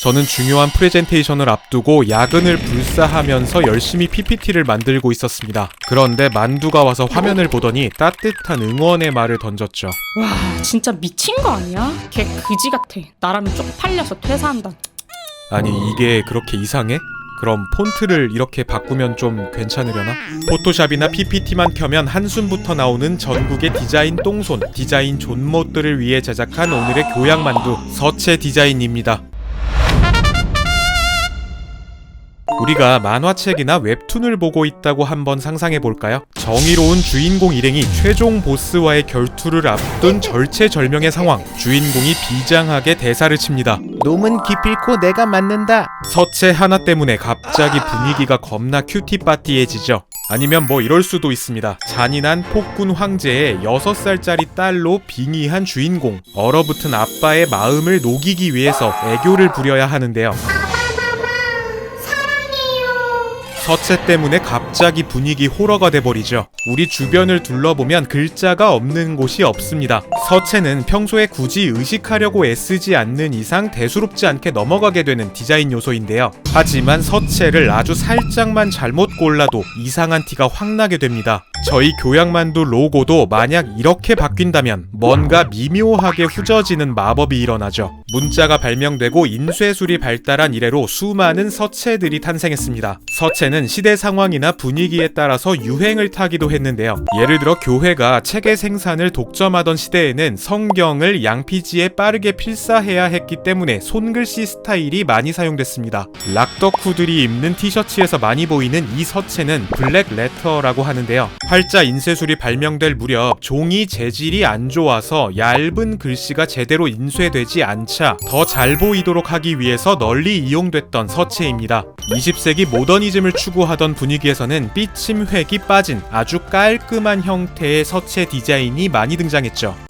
저는 중요한 프레젠테이션을 앞두고 야근을 불사하면서 열심히 PPT를 만들고 있었습니다. 그런데 만두가 와서 화면을 보더니 따뜻한 응원의 말을 던졌죠. 와 진짜 미친 거 아니야? 걔 그지 같아. 나라면 쪽팔려서 퇴사한다. 아니 이게 그렇게 이상해? 그럼 폰트를 이렇게 바꾸면 좀 괜찮으려나? 포토샵이나 PPT만 켜면 한숨부터 나오는 전국의 디자인 똥손, 디자인 존못들을 위해 제작한 오늘의 교양만두 서체 디자인입니다. 우리가 만화책이나 웹툰을 보고 있다고 한번 상상해 볼까요? 정의로운 주인공 일행이 최종 보스와의 결투를 앞둔 절체절명의 상황. 주인공이 비장하게 대사를 칩니다. 놈은 기필코 내가 맞는다. 서체 하나 때문에 갑자기 분위기가 겁나 큐티파티해지죠. 아니면 뭐 이럴 수도 있습니다. 잔인한 폭군 황제의 6살짜리 딸로 빙의한 주인공. 얼어붙은 아빠의 마음을 녹이기 위해서 애교를 부려야 하는데요. 서체 때문에 갑자기 분위기 호러가 돼버리죠. 우리 주변을 둘러보면 글자가 없는 곳이 없습니다. 서체는 평소에 굳이 의식하려고 애쓰지 않는 이상 대수롭지 않게 넘어가게 되는 디자인 요소인데요. 하지만 서체를 아주 살짝만 잘못 골라도 이상한 티가 확 나게 됩니다. 저희 교양만두 로고도 만약 이렇게 바뀐다면 뭔가 미묘하게 후져지는 마법이 일어나죠. 문자가 발명되고 인쇄술이 발달한 이래로 수많은 서체들이 탄생했습니다. 서체는 시대 상황이나 분위기에 따라서 유행을 타기도 했는데요. 예를 들어 교회가 책의 생산을 독점하던 시대에는 성경을 양피지에 빠르게 필사해야 했기 때문에 손글씨 스타일이 많이 사용됐습니다. 락덕후들이 입는 티셔츠에서 많이 보이는 이 서체는 블랙 레터라고 하는데요. 활자 인쇄술이 발명될 무렵 종이 재질이 안 좋아서 얇은 글씨가 제대로 인쇄되지 않 자더잘 보이도록 하기 위해서 널리 이용됐던 서체입니다. 20세기 모더니즘을 추구하던 분위기에서는 삐침 획이 빠진 아주 깔끔한 형태의 서체 디자인이 많이 등장했죠.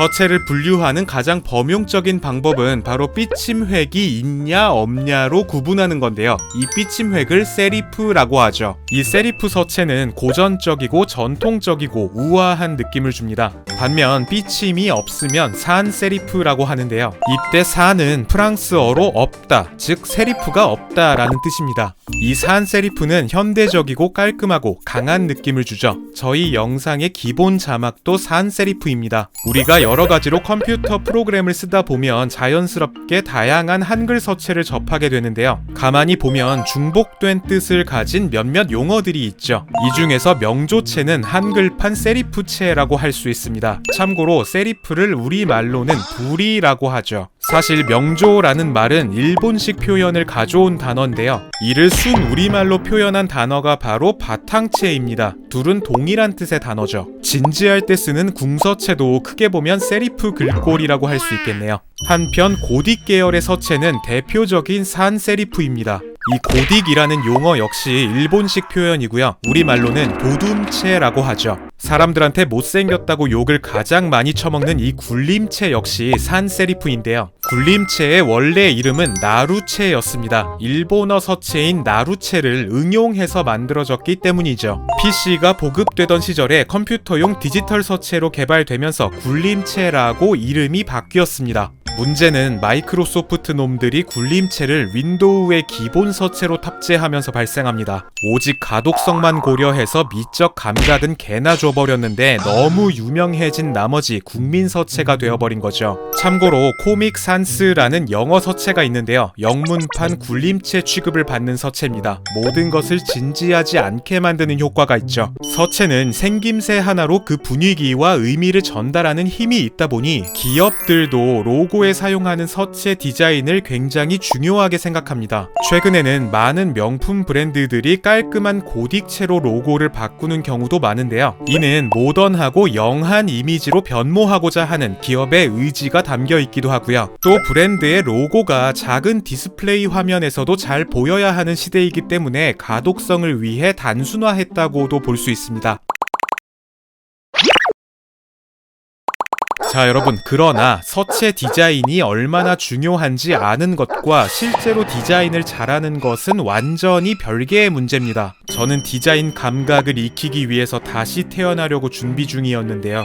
서체를 분류하는 가장 범용적인 방법은 바로 삐침획이 있냐 없냐로 구분하는 건데요. 이 삐침획을 세리프라고 하죠. 이 세리프 서체는 고전적이고 전통적이고 우아한 느낌을 줍니다. 반면 삐침이 없으면 산 세리프라고 하는데요. 이때 산은 프랑스어로 없다, 즉 세리프가 없다라는 뜻입니다. 이 산 세리프는 현대적이고 깔끔하고 강한 느낌을 주죠. 저희 영상의 기본 자막도 산 세리프입니다. 우리가 여러 가지로 컴퓨터 프로그램을 쓰다 보면 자연스럽게 다양한 한글 서체를 접하게 되는데요. 가만히 보면 중복된 뜻을 가진 몇몇 용어들이 있죠. 이 중에서 명조체는 한글판 세리프체라고 할 수 있습니다. 참고로 세리프를 우리말로는 불이라고 하죠. 사실 명조라는 말은 일본식 표현을 가져온 단어인데요. 이를 순 우리말로 표현한 단어가 바로 바탕체입니다. 둘은 동일한 뜻의 단어죠. 진지할 때 쓰는 궁서체도 크게 보면 세리프 글꼴이라고 할 수 있겠네요. 한편 고딕 계열의 서체는 대표적인 산 세리프입니다. 이 고딕이라는 용어 역시 일본식 표현이고요. 우리말로는 도둠체라고 하죠. 사람들한테 못생겼다고 욕을 가장 많이 처먹는 이 굴림체 역시 산 세리프인데요. 굴림체의 원래 이름은 나루체였습니다. 일본어 서체인 나루체를 응용해서 만들어졌기 때문이죠. PC가 보급되던 시절에 컴퓨터용 디지털 서체로 개발되면서 굴림체라고 이름이 바뀌었습니다. 문제는 마이크로소프트 놈들이 굴림체를 윈도우의 기본 서체로 탑재하면서 발생합니다. 오직 가독성만 고려해서 미적 감각은 개나 줘버렸는데 너무 유명해진 나머지 국민 서체가 되어버린 거죠. 참고로 코믹 산스라는 영어 서체가 있는데요. 영문판 굴림체 취급을 받는 서체입니다. 모든 것을 진지하지 않게 만드는 효과가 있죠. 서체는 생김새 하나로 그 분위기와 의미를 전달하는 힘이 있다 보니 기업들도 로고에 사용하는 서체 디자인을 굉장히 중요하게 생각합니다. 최근에는 많은 명품 브랜드들이 깔끔한 고딕체로 로고를 바꾸는 경우도 많은데요. 이는 모던하고 영한 이미지로 변모하고자 하는 기업의 의지가 담겨 있기도 하고요. 또 브랜드의 로고가 작은 디스플레이 화면에서도 잘 보여야 하는 시대이기 때문에 가독성을 위해 단순화했다고도 볼 수 있습니다. 자, 여러분. 그러나 서체 디자인이 얼마나 중요한지 아는 것과 실제로 디자인을 잘하는 것은 완전히 별개의 문제입니다. 저는 디자인 감각을 익히기 위해서 다시 태어나려고 준비 중이었는데요.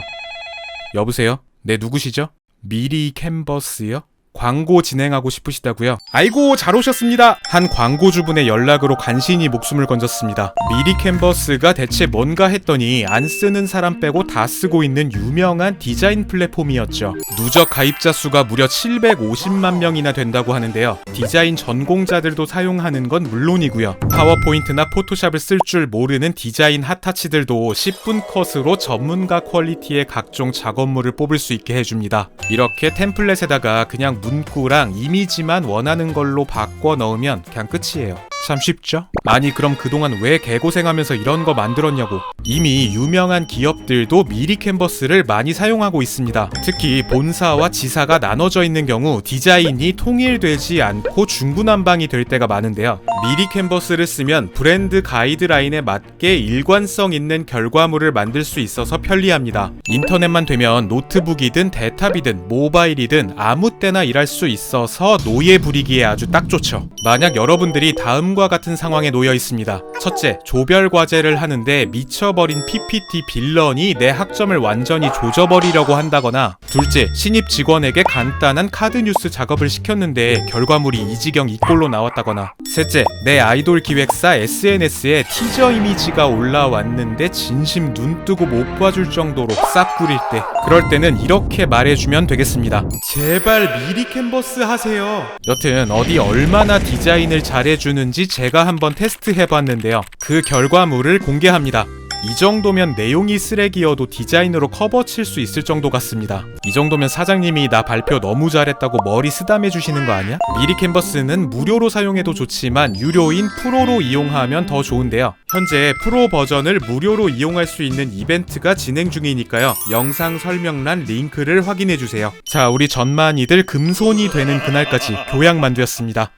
여보세요? 네, 누구시죠? 미리 캔버스요? 광고 진행하고 싶으시다고요? 아이고 잘 오셨습니다. 한 광고주분의 연락으로 간신히 목숨을 건졌습니다. 미리 캔버스가 대체 뭔가 했더니 안 쓰는 사람 빼고 다 쓰고 있는 유명한 디자인 플랫폼이었죠. 누적 가입자 수가 무려 750만 명이나 된다고 하는데요. 디자인 전공자들도 사용하는 건 물론이고요. 파워포인트나 포토샵을 쓸 줄 모르는 디자인 핫타치들도 10분 컷으로 전문가 퀄리티의 각종 작업물을 뽑을 수 있게 해줍니다. 이렇게 템플릿에다가 그냥 문구랑 이미지만 원하는 걸로 바꿔 넣으면 그냥 끝이에요. 참 쉽죠? 아니 그럼 그동안 왜 개고생하면서 이런 거 만들었냐고. 이미 유명한 기업들도 미리 캔버스를 많이 사용하고 있습니다. 특히 본사와 지사가 나눠져 있는 경우 디자인이 통일되지 않고 중구난방이 될 때가 많은데요. 미리 캔버스를 쓰면 브랜드 가이드라인에 맞게 일관성 있는 결과물을 만들 수 있어서 편리합니다. 인터넷만 되면 노트북이든 데이터이든 모바일이든 아무 때나 일할 수 있어서 노예 부리기에 아주 딱 좋죠. 만약 여러분들이 다음 과 같은 상황에 놓여 있습니다. 첫째, 조별 과제를 하는데 미쳐버린 PPT 빌런이 내 학점을 완전히 조져버리려고 한다거나 둘째, 신입 직원에게 간단한 카드 뉴스 작업을 시켰는데 결과물이 이 지경 이 꼴로 나왔다거나 셋째, 내 아이돌 기획사 SNS에 티저 이미지가 올라왔는데 진심 눈 뜨고 못 봐줄 정도로 싹 꾸릴 때 그럴 때는 이렇게 말해주면 되겠습니다. 제발 미리 캔버스 하세요. 여튼 어디 얼마나 디자인을 잘해주는지 제가 한번 테스트해봤 는데요. 그 결과물을 공개합니다. 이 정도면 내용이 쓰레기여도 디자인으로 커버 칠 수 있을 정도 같습니다. 이 정도면 사장님이 나 발표 너무 잘했다고 머리 쓰담해 주시는 거 아니야? 미리 캔버스는 무료로 사용해도 좋지만 유료인 프로로 이용하면 더 좋은데요. 현재 프로 버전을 무료로 이용할 수 있는 이벤트가 진행 중이니까요. 영상 설명란 링크를 확인해 주세요. 자, 우리 전만이들 금손이 되는 그날까지 교양 만두였습니다.